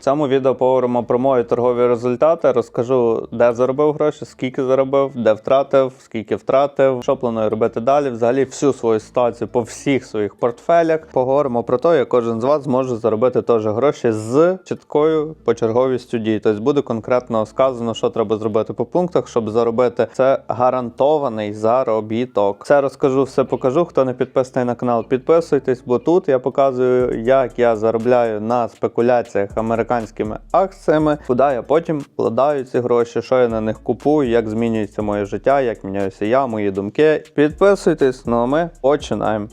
В цьому відео поговоримо про мої торгові результати. Розкажу, де заробив гроші, скільки заробив, де втратив, скільки втратив, що планую робити далі. Взагалі всю свою ситуацію по всіх своїх портфелях. Поговоримо про те, як кожен з вас зможе заробити теж гроші з чіткою почерговістю дій. Тобто буде конкретно сказано, що треба зробити по пунктах, щоб заробити. Це гарантований заробіток. Це розкажу, все покажу. Хто не підписаний на канал, підписуйтесь, бо тут я показую, як я заробляю на спекуляціях американськими акціями, куди я потім вкладаю ці гроші, що я на них купую, як змінюється моє життя, як міняюся я, мої думки. Підписуйтесь, ну а ми починаємо.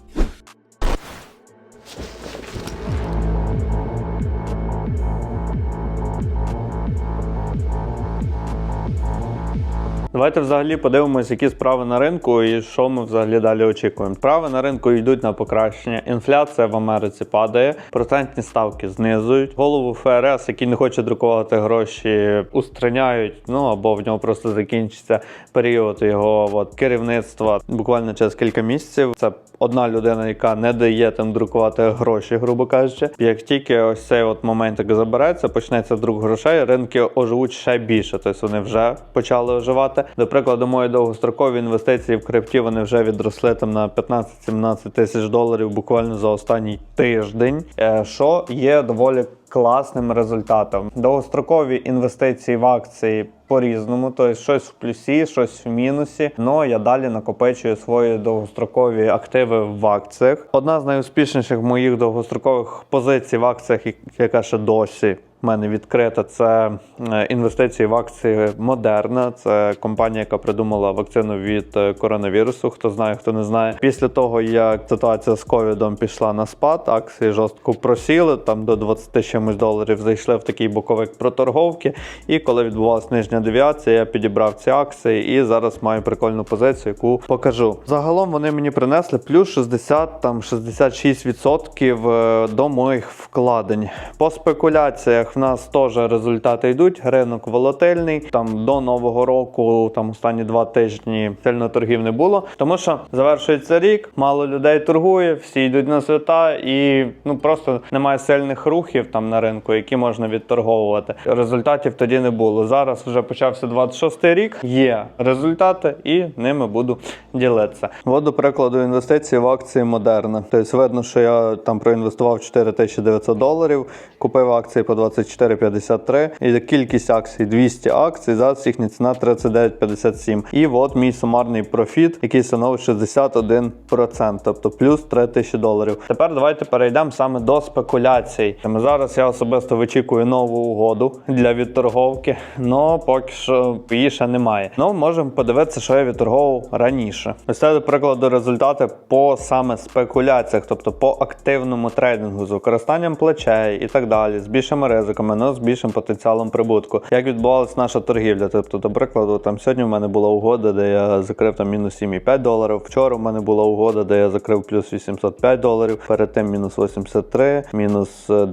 Давайте взагалі подивимось, які справи на ринку і що ми взагалі далі очікуємо. Справи на ринку йдуть на покращення. Інфляція в Америці падає, процентні ставки знизують. Голову ФРС, який не хоче друкувати гроші, устраняють. Ну або в нього просто закінчиться період його от, керівництва буквально через кілька місяців. Це одна людина, яка не дає там друкувати гроші, грубо кажучи. Як тільки ось цей от момент забереться, почнеться друк грошей, ринки оживуть ще більше. Тобто вони вже почали оживати. До прикладу, мої довгострокові інвестиції в крипті вони вже відросли там на 15-17 тисяч доларів буквально за останній тиждень, е, що є доволі класним результатом. Довгострокові інвестиції в акції по-різному, тобто щось в плюсі, щось в мінусі. Но я далі накопичую свої довгострокові активи в акціях. Одна з найуспішніших моїх довгострокових позицій в акціях, яка ще досі. У мене відкрита це е, інвестиції в акції Модерна. Це компанія, яка придумала вакцину від е, коронавірусу. Хто знає, хто не знає. Після того як ситуація з ковідом пішла на спад, акції жорстко просіли там до 20 чимось доларів. Зайшли в такий боковик проторговки. І коли відбувалася нижня девіація, я підібрав ці акції і зараз маю прикольну позицію, яку покажу. Загалом вони мені принесли плюс 60 там 66% е, до моїх вкладень. По спекуляціях в нас теж результати йдуть. Ринок волатильний. Там до нового року, там останні два тижні сильно торгів не було. Тому що завершується рік, мало людей торгує, всі йдуть на свята, і ну просто немає сильних рухів там на ринку, які можна відторговувати. Результатів тоді не було. Зараз вже почався 26-й рік. Є результати, і ними буду ділитися. От, до прикладу, інвестиції в акції Модерна. Тобто видно, що я там проінвестував 4900 доларів, купив акції по 24,53 і кількість акцій 200 акцій. Зараз їхня ціна 39,57. І от мій сумарний профіт, який становить 61%, тобто плюс 3000 доларів. Тепер давайте перейдемо саме до спекуляцій. Ми Зараз я особисто вичікую нову угоду для відторговки, але поки що її ще немає. Ну можемо подивитися, що я відторговував раніше. Ось це, до прикладу, результати по саме спекуляціях, тобто по активному трейдингу з використанням плечей і так далі, з більшими ризиками, але з більшим потенціалом прибутку. Як відбувалася наша торгівля? Тобто, до прикладу, там сьогодні в мене була угода, де я закрив там мінус 7,5 доларів. Вчора в мене була угода, де я закрив плюс 805 доларів. Перед тим мінус 83, мінус е,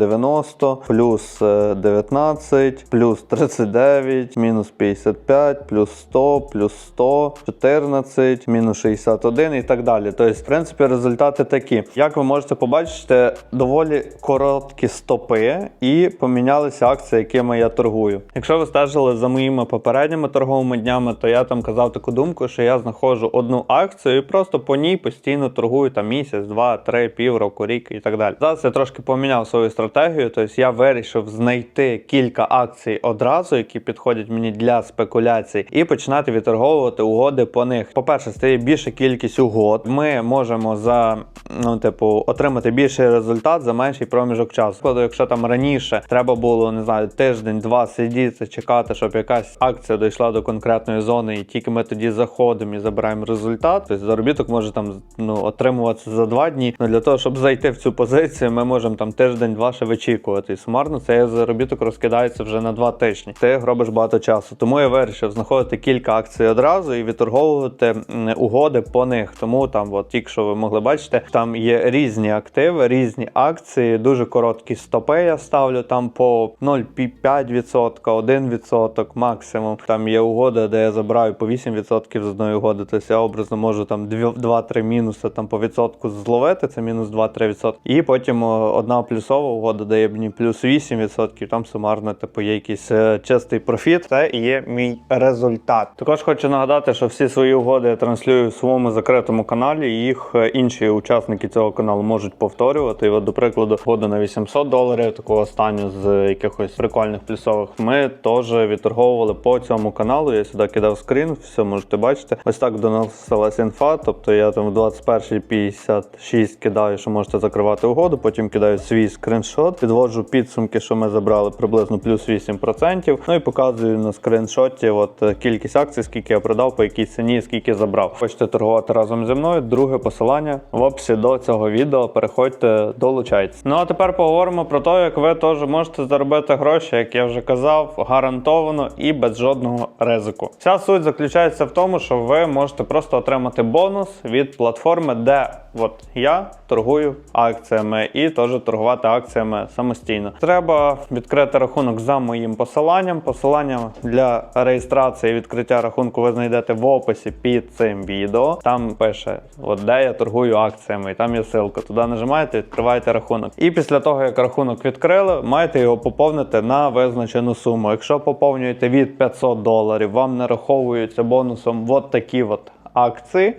90, плюс е, 19, плюс 39, мінус 55, плюс 100, плюс 100, 14, мінус 61 і так далі. Тобто, в принципі, результати такі. Як ви можете побачити, доволі короткі стопи і помінялися акції, якими я торгую. Якщо ви стежили за моїми попередніми торговими днями, то я там казав таку думку, що я знаходжу одну акцію і просто по ній постійно торгую там місяць, два, три, півроку, рік і так далі. Зараз я трошки поміняв свою стратегію, тобто я вирішив знайти кілька акцій одразу, які підходять мені для спекуляцій, і починати відторговувати угоди по них. По-перше, стає більша кількість угод. Ми можемо за ну, типу, отримати більший результат за менший проміжок часу. Тобто, якщо там раніше треба було не знаю тиждень-два сидіти, чекати, щоб якась акція дійшла до конкретної зони, і тільки ми тоді заходимо і забираємо результат. Тобто заробіток може там ну отримуватися за два дні. Ну для того, щоб зайти в цю позицію, ми можемо там тиждень-два ще вичікувати. І сумарно цей заробіток розкидається вже на два тижні. Ти робиш багато часу. Тому я вирішив знаходити кілька акцій одразу і відторговувати угоди по них. Тому там, от тільки що ви могли бачити, там є різні активи, різні акції, дуже короткі стопи. Я ставлю там по по 0,5%, 1% максимум. Там є угода, де я забираю по 8% з одної угоди. Тобто я образно можу там 2-3 мінуси там по відсотку зловити, це мінус 2-3%. І потім одна плюсова угода дає мені плюс 8%, там сумарно типу є якийсь е, чистий профіт. Це є мій результат. Також хочу нагадати, що всі свої угоди я транслюю в своєму закритому каналі. Їх е, інші учасники цього каналу можуть повторювати. І от, до прикладу, угоду на 800 доларів, таку останню з якихось прикольних плюсових. Ми теж відторговували по цьому каналу. Я сюди кидав скрін, все можете бачити. Ось так доносилась інфа. Тобто я там в 21.56 кидаю, що можете закривати угоду. Потім кидаю свій скріншот, підводжу підсумки, що ми забрали приблизно плюс 8%. Ну і показую на скріншоті от е, кількість акцій, скільки я продав, по якій ціні, скільки забрав. Хочете торгувати разом зі мною? Друге посилання в описі до цього відео. Переходьте, долучайтесь. Ну а тепер поговоримо про те, як ви теж можете заробити гроші, як я вже казав, гарантовано і без жодного ризику. Вся суть заключається в тому, що ви можете просто отримати бонус від платформи, де от я торгую акціями і теж торгувати акціями самостійно. Треба відкрити рахунок за моїм посиланням. Посилання для реєстрації і відкриття рахунку ви знайдете в описі під цим відео. Там пише, от де я торгую акціями, і там є ссылка. Туди нажимаєте, відкриваєте рахунок. І після того, як рахунок відкрили, маєте його поповнити на визначену суму. Якщо поповнюєте від 500 доларів, вам нараховуються бонусом от такі от акції.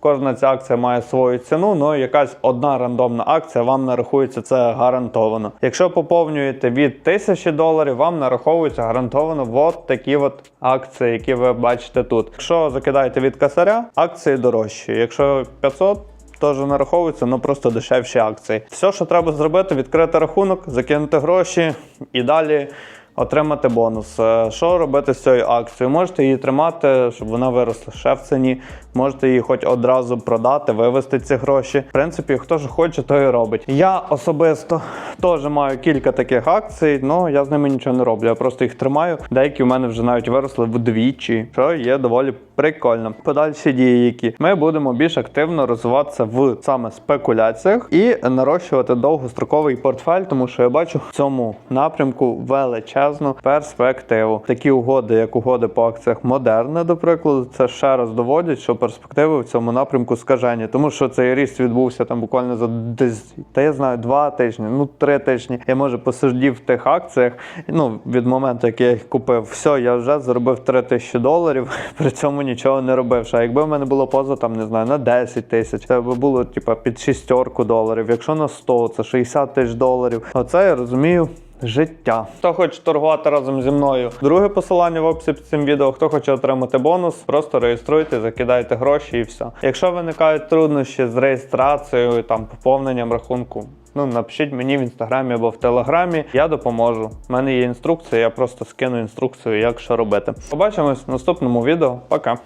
Кожна ця акція має свою ціну, але якась одна рандомна акція вам нарахується це гарантовано. Якщо поповнюєте від 1000 доларів, вам нараховуються гарантовано от такі от акції, які ви бачите тут. Якщо закидаєте від касаря, акції дорожчі. Якщо 500, Теж нараховується, але просто дешевші акції. Все, що треба зробити, відкрити рахунок, закинути гроші і далі отримати бонус. Е, Що робити з цією акцією? Можете її тримати, щоб вона виросла ще в ціні. Можете її хоч одразу продати, вивести ці гроші. В принципі, хто ж хоче, то і робить. Я особисто теж маю кілька таких акцій, але я з ними нічого не роблю. Я просто їх тримаю. Деякі в мене вже навіть виросли вдвічі, що є доволі прикольно. Подальші дії, які ми будемо більш активно розвиватися в саме спекуляціях і нарощувати довгостроковий портфель, тому що я бачу в цьому напрямку величезну перспективу. Такі угоди, як угоди по акціях Модерна, до прикладу, це ще раз доводять, що перспективи в цьому напрямку скажені, тому що цей ріст відбувся там буквально за десь, та я знаю, два тижні, ну три тижні. Я може посидів в тих акціях. Ну від моменту, як я їх купив, все, я вже заробив 3 тисячі доларів. При цьому нічого не робивши. А якби в мене було поза там, не знаю, на 10 тисяч, це би було типа під шістерку доларів. Якщо на 100, це 60 тисяч доларів. Оце я розумію. Життя. Хто хоче торгувати разом зі мною? Друге посилання в описі під цим відео. Хто хоче отримати бонус, просто реєструйте, закидайте гроші і все. Якщо виникають труднощі з реєстрацією, там поповненням рахунку. Ну, напишіть мені в інстаграмі або в телеграмі, я допоможу. У мене є інструкція, я просто скину інструкцію, як що робити. Побачимось в наступному відео. Пока.